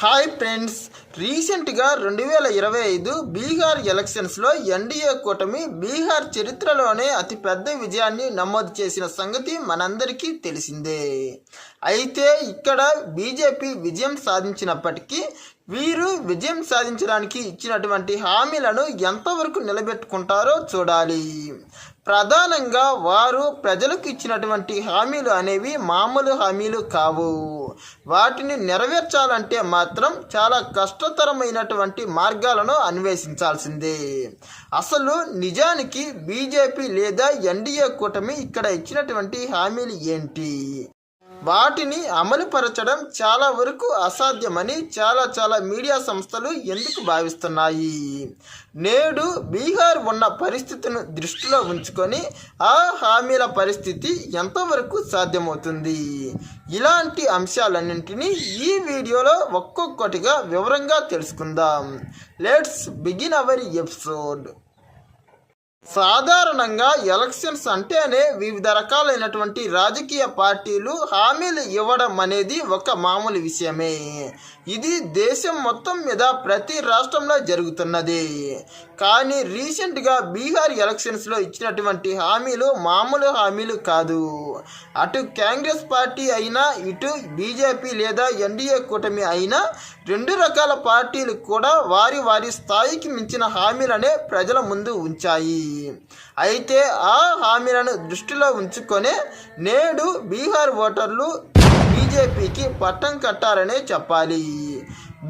Hi friends రీసెంట్గా రెండు వేల ఇరవై ఐదు బీహార్ ఎలక్షన్స్లో ఎన్డీఏ కూటమి బీహార్ చరిత్రలోనే అతిపెద్ద విజయాన్ని నమోదు చేసిన సంగతి మనందరికీ తెలిసిందే. అయితే ఇక్కడ బీజేపీ విజయం సాధించినప్పటికీ వీరు విజయం సాధించడానికి ఇచ్చినటువంటి హామీలను ఎంతవరకు నిలబెట్టుకుంటారో చూడాలి. ప్రధానంగా వారు ప్రజలకు ఇచ్చినటువంటి హామీలు అనేవి మామూలు హామీలు కావు. వాటిని నెరవేర్చాలంటే మాత్రం చాలా కష్టతరమైనటువంటి మార్గాలను అన్వేషించాల్సిందే. అసలు నిజానికి బీజేపీ లేదా ఎన్డీఏ కూటమి ఇక్కడ ఇచ్చినటువంటి హామీలు ఏంటి? వాటిని అమలుపరచడం చాలా వరకు అసాధ్యమని చాలా చాలా మీడియా సంస్థలు ఎందుకు భావిస్తున్నాయి? నేడు బీహార్ ఉన్న పరిస్థితిని దృష్టిలో ఉంచుకొని ఆ హామీల పరిస్థితి ఎంతవరకు సాధ్యమవుతుంది. ఇలాంటి అంశాలన్నింటినీ ఈ వీడియోలో ఒక్కొక్కటిగా వివరంగా తెలుసుకుందాం. Let's begin our episode. సాధారణంగా ఎలక్షన్స్ అంటేనే వివిధ రకాలైనటువంటి రాజకీయ పార్టీలు హామీలు ఇవ్వడం అనేది ఒక మామూలు విషయమే. ఇది దేశం మొత్తం మీద ప్రతి రాష్ట్రంలో జరుగుతున్నది. కానీ రీసెంట్గా బీహార్ ఎలక్షన్స్లో ఇచ్చినటువంటి హామీలు మామూలు హామీలు కాదు. అటు కాంగ్రెస్ పార్టీ అయినా ఇటు బీజేపీ లేదా ఎన్డీఏ కూటమి అయినా రెండు రకాల పార్టీలు కూడా వారి వారి స్థాయికి మించిన హామీలనే ప్రజల ముందు ఉంచాయి. అయితే ఆ హామీలను దృష్టిలో ఉంచుకొనే నేడు బీహార్ ఓటర్లు బీజేపీకి పట్టం కట్టారనే చెప్పాలి.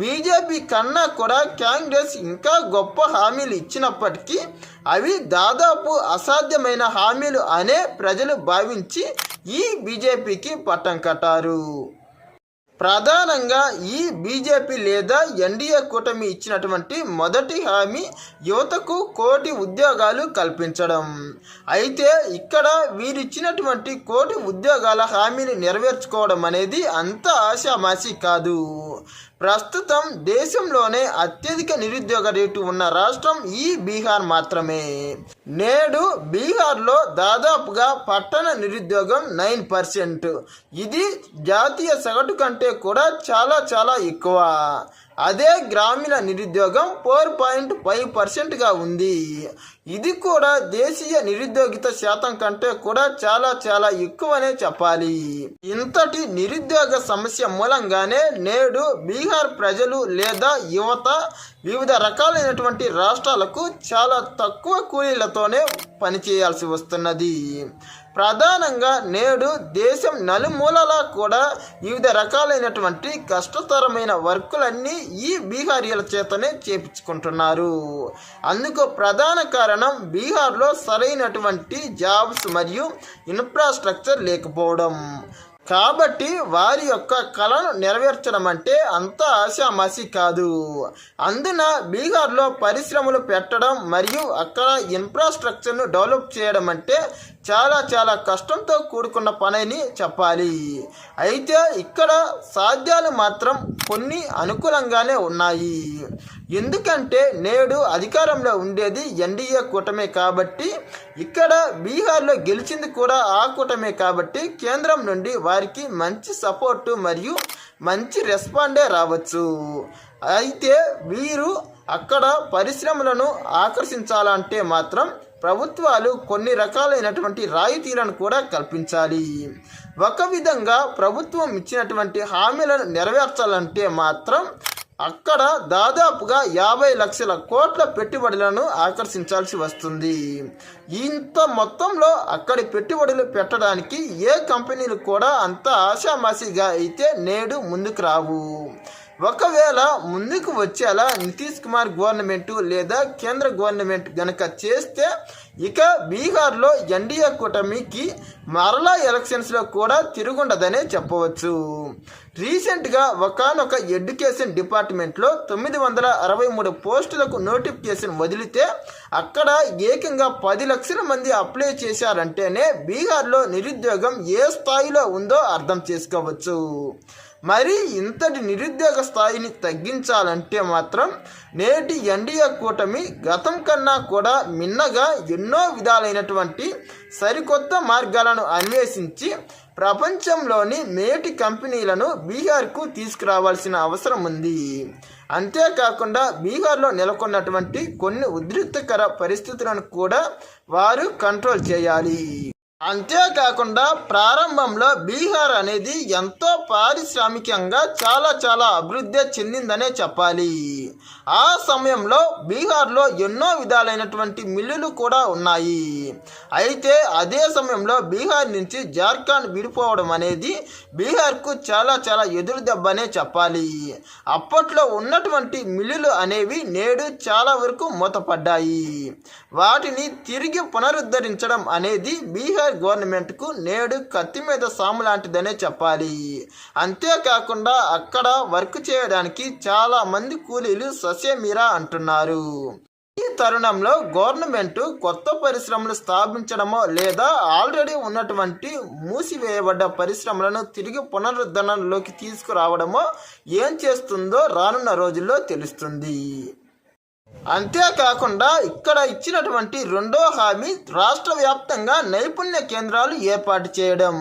బీజేపీ కన్నా కూడా కాంగ్రెస్ ఇంకా గొప్ప హామీలు ఇచ్చినప్పటికీ అవి దాదాపు అసాధ్యమైన హామీలు అనే ప్రజలు భావించి ఈ బీజేపీకి పట్టం కట్టారు. ప్రధానంగా ఈ బీజేపీ లేదా ఎన్డీఏ కూటమి ఇచ్చినటువంటి మొదటి హామీ యువతకు కోటి ఉద్యోగాలు కల్పించడం. అయితే ఇక్కడ వీరిచ్చినటువంటి కోటి ఉద్యోగాల హామీని నెరవేర్చుకోవడం అనేది అంత ఆశామాసి కాదు. ప్రస్తుతం దేశంలోనే అత్యధిక నిరుద్యోగ రేటు ఉన్న రాష్ట్రం ఈ బీహార్ మాత్రమే. నేడు బీహార్లో దాదాపుగా పట్టణ నిరుద్యోగం నైన్ పర్సెంట్. ఇది జాతీయ సగటు కంటే కూడా చాలా చాలా ఎక్కువ. అదే గ్రామీణ నిరుద్యోగం ఫోర్ పాయింట్ ఫైవ్ పర్సెంట్గా ఉంది. ఇది కూడా దేశీయ నిరుద్యోగిత శాతం కంటే కూడా చాలా చాలా ఎక్కువనే చెప్పాలి. ఇంతటి నిరుద్యోగ సమస్య మూలంగానే నేడు బీహార్ ప్రజలు లేదా యువత వివిధ రకాలైనటువంటి రాష్ట్రాలకు చాలా తక్కువ కూలీలతోనే పనిచేయాల్సి వస్తున్నది. ప్రధానంగా నేడు దేశం నలుమూలలా కూడా వివిధ రకాలైనటువంటి కష్టతరమైన వర్కులన్నీ ఈ బీహారీల చేతనే చేపించుకుంటున్నారు. అందుకు ప్రధాన కారణం బీహార్లో సరైనటువంటి జాబ్స్ మరియు ఇన్ఫ్రాస్ట్రక్చర్ లేకపోవడం. కాబట్టి వారి యొక్క కళను నెరవేర్చడం అంటే అంత ఆశామాసి కాదు. అందున బీహార్లో పరిశ్రమలు పెట్టడం మరియు అక్కడ ఇన్ఫ్రాస్ట్రక్చర్ను డెవలప్ చేయడం అంటే చాలా చాలా కష్టంతో కూడుకున్న పనిని చెప్పాలి. అయితే ఇక్కడ సాధ్యాలు మాత్రం కొన్ని అనుకూలంగానే ఉన్నాయి. ఎందుకంటే నేడు అధికారంలో ఉండేది ఎన్డీఏ కూటమే కాబట్టి ఇక్కడ బీహార్లో గెలిచింది కూడా ఆ కూటమే కాబట్టి కేంద్రం నుండి వారికి మంచి సపోర్టు మరియు మంచి రెస్పాండే రావచ్చు. అయితే వీరు అక్కడ పరిశ్రమలను ఆకర్షించాలంటే మాత్రం ప్రభుత్వాలు కొన్ని రకాలైనటువంటి రాయితీలను కూడా కల్పించాలి. ఒక విధంగా ప్రభుత్వం ఇచ్చినటువంటి హామీలను నెరవేర్చాలంటే మాత్రం అక్కడ దాదాపుగా యాభై లక్షల కోట్ల పెట్టుబడులను ఆకర్షించాల్సి వస్తుంది. ఇంత మొత్తంలో అక్కడి పెట్టుబడులు పెట్టడానికి ఏ కంపెనీలు కూడా అంత ఆశామాసిగా అయితే నేడు ముందుకు రావు. ఒకవేళ ముందుకు వచ్చేలా నితీష్ కుమార్ గవర్నమెంట్ లేదా కేంద్ర గవర్నమెంట్ గనక చేస్తే ఇక బీహార్లో ఎన్డీఏ కూటమికి మరలా ఎలక్షన్స్లో కూడా తిరుగుండదనే చెప్పవచ్చు. రీసెంట్గా ఒకనొక ఎడ్యుకేషన్ డిపార్ట్మెంట్లో తొమ్మిది వందల అరవై మూడు పోస్టులకు నోటిఫికేషన్ వదిలితే అక్కడ ఏకంగా పది లక్షల మంది అప్లై చేశారంటేనే బీహార్లో నిరుద్యోగం ఏ స్థాయిలో ఉందో అర్థం చేసుకోవచ్చు. మరి ఇంతటి నిరుద్యోగ స్థాయిని తగ్గించాలంటే మాత్రం నేటి ఎన్డీఏ కూటమి గతం కన్నా కూడా మిన్నగా ఎన్నో విధాలైనటువంటి సరికొత్త మార్గాలను అన్వేషించి ప్రపంచంలోని మేటి కంపెనీలను బీహార్కు తీసుకురావాల్సిన అవసరం ఉంది. అంతేకాకుండా బీహార్లో నెలకొన్నటువంటి కొన్ని ఉద్రిక్తకర పరిస్థితులను కూడా వారు కంట్రోల్ చేయాలి. అంతేకాకుండా ప్రారంభంలో బీహార్ అనేది ఎంతో పారిశ్రామికంగా చాలా చాలా అభివృద్ధి చెందిందనే చెప్పాలి. ఆ సమయంలో బీహార్లో ఎన్నో విధాలైనటువంటి మిల్లులు కూడా ఉన్నాయి. అయితే అదే సమయంలో బీహార్ నుంచి జార్ఖండ్ విడిపోవడం అనేది బీహార్కు చాలా చాలా ఎదురు దెబ్బనే చెప్పాలి. అప్పట్లో ఉన్నటువంటి మిల్లులు అనేవి నేడు చాలా వరకు మూతపడ్డాయి. వాటిని తిరిగి పునరుద్ధరించడం అనేది బీహార్ గవర్నమెంట్కు నేడు కత్తి మీద సాము లాంటిదనే చెప్పాలి. అంతేకాకుండా అక్కడ వర్క్ చేయడానికి చాలా మంది కూలీలు ససేమిరా అంటున్నారు. ఈ తరుణంలో గవర్నమెంట్ కొత్త పరిశ్రమలు స్థాపించడమో లేదా ఆల్రెడీ ఉన్నటువంటి మూసివేయబడ్డ పరిశ్రమలను తిరిగి పునరుద్ధరణలోకి తీసుకురావడమో ఏం చేస్తుందో రానున్న రోజుల్లో తెలుస్తుంది. అంతేకాకుండా ఇక్కడ ఇచ్చినటువంటి రెండో హామీ రాష్ట్ర వ్యాప్తంగా నైపుణ్య కేంద్రాలు ఏర్పాటు చేయడం.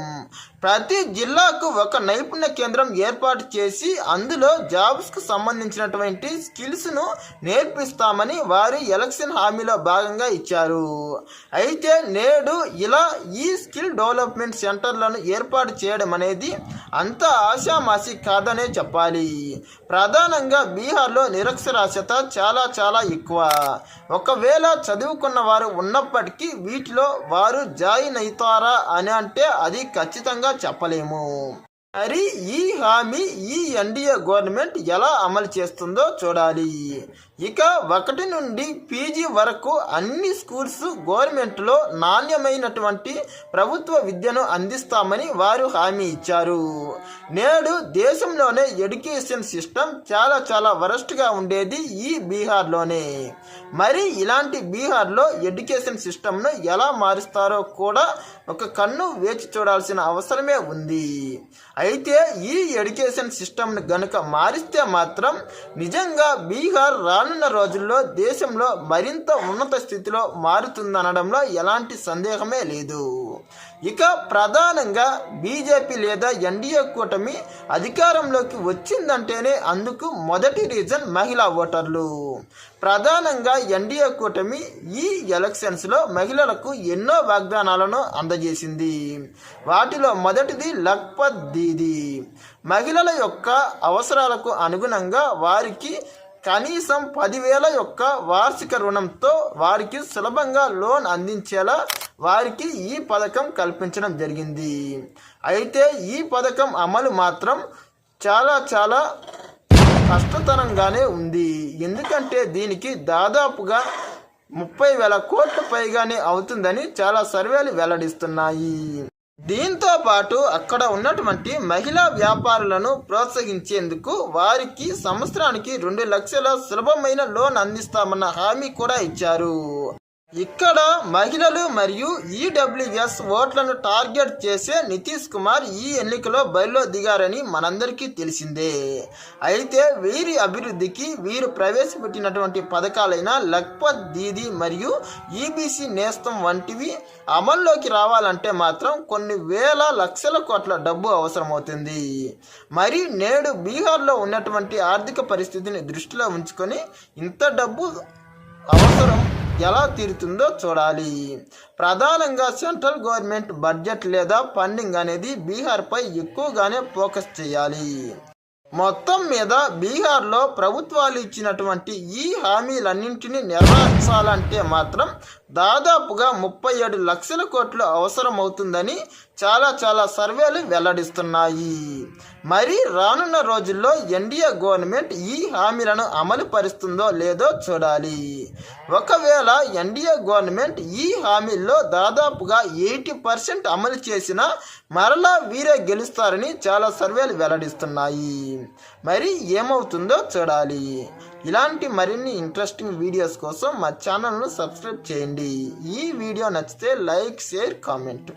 ప్రతి జిల్లాకు ఒక నైపుణ్య కేంద్రం ఏర్పాటు చేసి అందులో జాబ్స్కు సంబంధించినటువంటి స్కిల్స్ను నేర్పిస్తామని వారి ఎలక్షన్ హామీలో భాగంగా ఇచ్చారు. అయితే నేడు ఇలా ఈ స్కిల్ డెవలప్మెంట్ సెంటర్లను ఏర్పాటు చేయడం అనేది అంత ఆశామాసి కాదనే చెప్పాలి. ప్రధానంగా బీహార్లో నిరక్షరాస్యత చాలా చాలా ఎక్కువ. ఒకవేళ చదువుకున్న వారు ఉన్నప్పటికీ వీటిలో వారు జాయిన్ అవుతారా అని అంటే అది ఖచ్చితంగా చెప్పలేము. మరి ఈ హామీ ఈ ఎన్డీఏ గవర్నమెంట్ ఎలా అమలు చేస్తుందో చూడాలి. ఇక ఒకటి నుండి పీజీ వరకు అన్ని స్కూల్స్ గవర్నమెంట్లో నాణ్యమైనటువంటి ప్రభుత్వ విద్యను అందిస్తామని వారు హామీ ఇచ్చారు. నేడు దేశంలోనే ఎడ్యుకేషన్ సిస్టమ్ చాలా చాలా వరస్ట్గా ఉండేది ఈ బీహార్లోనే. మరి ఇలాంటి బీహార్లో ఎడ్యుకేషన్ సిస్టమ్ను ఎలా మారుస్తారో కూడా ఒక కన్ను వేచి చూడాల్సిన అవసరమే ఉంది. అయితే ఈ ఎడ్యుకేషన్ సిస్టమ్ను గనుక మారిస్తే మాత్రం నిజంగా బీహార్ రానున్న రోజుల్లో దేశంలో మరింత ఉన్నత స్థితిలో మారుతుందనడంలో ఎలాంటి సందేహమే లేదు. ఇక ప్రధానంగా బీజేపీ లేదా ఎన్డీఏ కూటమి అధికారంలోకి వచ్చిందంటేనే అందుకు మొదటి రీజన్ మహిళా ఓటర్లు. ప్రధానంగా ఎన్డీఏ కూటమి ఈ ఎలక్షన్స్లో మహిళలకు ఎన్నో వాగ్దానాలను అందజేసింది. వాటిలో మొదటిది లక్పత్ దీది. మహిళల యొక్క అవసరాలకు అనుగుణంగా వారికి కనీసం పదివేల యొక్క వార్షిక రుణంతో వారికి సులభంగా లోన్ అందించేలా వారికి ఈ పథకం కల్పించడం జరిగింది. అయితే ఈ పథకం అమలు మాత్రం చాలా చాలా కష్టతరంగానే ఉంది. ఎందుకంటే దీనికి దాదాపుగా ముప్పై వేల కోట్ల పైగానే అవుతుందని చాలా సర్వేలు వెల్లడిస్తున్నాయి. దీంతో పాటు అక్కడ ఉన్నటువంటి మహిళా వ్యాపారులను ప్రోత్సహించేందుకు వారికి సంవత్సరానికి రెండు లక్షల సులభమైన లోన్ అందిస్తామన్న హామీ కూడా ఇచ్చారు. ఇక్కడ మహిళలు మరియు ఈడబ్ల్యూఎస్ ఓట్లను టార్గెట్ చేసే నితీష్ కుమార్ ఈ ఎన్నికలో బరిలో దిగారని మనందరికీ తెలిసిందే. అయితే వీరి అభివృద్ధికి వీరు ప్రవేశపెట్టినటువంటి పథకాలైన లక్పత్ దీది మరియు ఈబీసీ నేస్తం వంటివి అమల్లోకి రావాలంటే మాత్రం కొన్ని వేల లక్షల కోట్ల డబ్బు అవసరమవుతుంది. మరి నేడు బీహార్లో ఉన్నటువంటి ఆర్థిక పరిస్థితిని దృష్టిలో ఉంచుకొని ఇంత డబ్బు ఎలా తీరుతుందో చూడాలి. ప్రధానంగా సెంట్రల్ గవర్నమెంట్ బడ్జెట్ లేదా ఫండింగ్ అనేది బీహార్పై ఎక్కువగానే ఫోకస్ చేయాలి. మొత్తం మీద బీహార్లో ప్రభుత్వాలు ఇచ్చినటువంటి ఈ హామీలన్నింటినీ నెరవేర్చాలంటే మాత్రం దాదాపుగా ముప్పై ఏడు లక్షల కోట్లు అవసరమవుతుందని చాలా చాలా సర్వేలు వెల్లడిస్తున్నాయి. మరి రానున్న రోజుల్లో ఎన్డీఏ గవర్నమెంట్ ఈ హామీలను అమలు పరుస్తుందో లేదో చూడాలి. ఒకవేళ ఎన్డీఏ గవర్నమెంట్ ఈ హామీల్లో దాదాపుగా ఎయిటీ పర్సెంట్ అమలు చేసినా మరలా వీరే గెలుస్తారని చాలా సర్వేలు వెల్లడిస్తున్నాయి. మరి ఏమవుతుందో చూడాలి. ఇలాంటి మరిన్ని ఇంట్రెస్టింగ్ వీడియోస్ కోసం మా ఛానల్ను సబ్స్క్రైబ్ చేయండి. ఈ వీడియో నచ్చితే లైక్ షేర్ కామెంట్.